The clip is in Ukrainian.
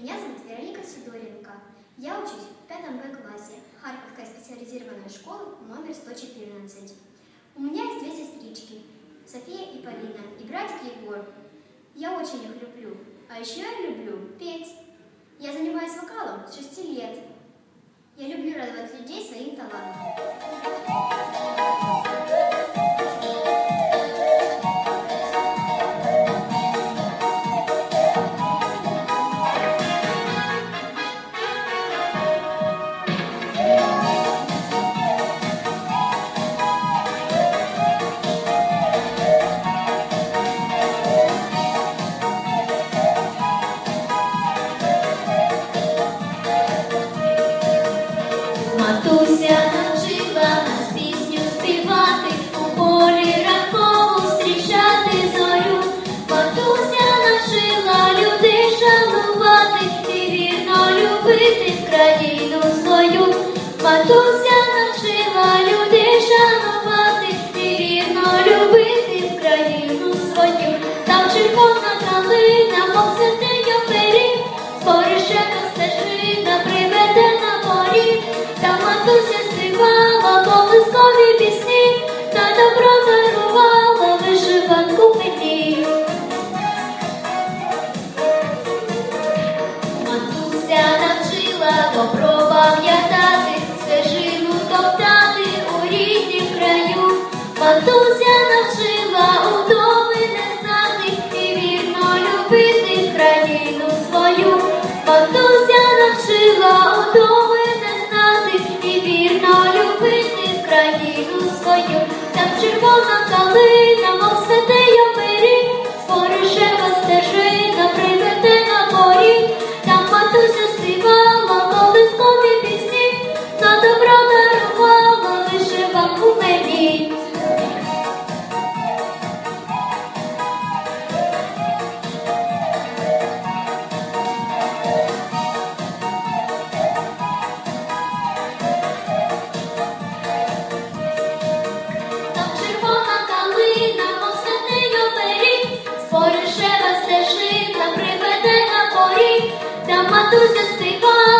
Меня зовут Вероника Сидоренко. Я учусь в пятом Б классе Харьковской специализированной школы номер 114. У меня есть две сестрички, София и Полина, и братик Егор. Я очень их люблю. А еще я люблю петь. Я занимаюсь вокалом с 6 лет. Я люблю радовать людей своим талантом. Матуся навчила нас пісню співати, у полі ранкову зустрічати зорю. Матуся навчила людей шанувати і вірно любити країну матуся співала колискові пісні, та добро дарувала вишиванку мені. Матуся навчила добро пам'ятати, стежину топтати у ріднім краю. Матуся навчила удоми не знати і вірно любити країну свою. Матуся навчила удоми Eu não cały na там матуся співала колискові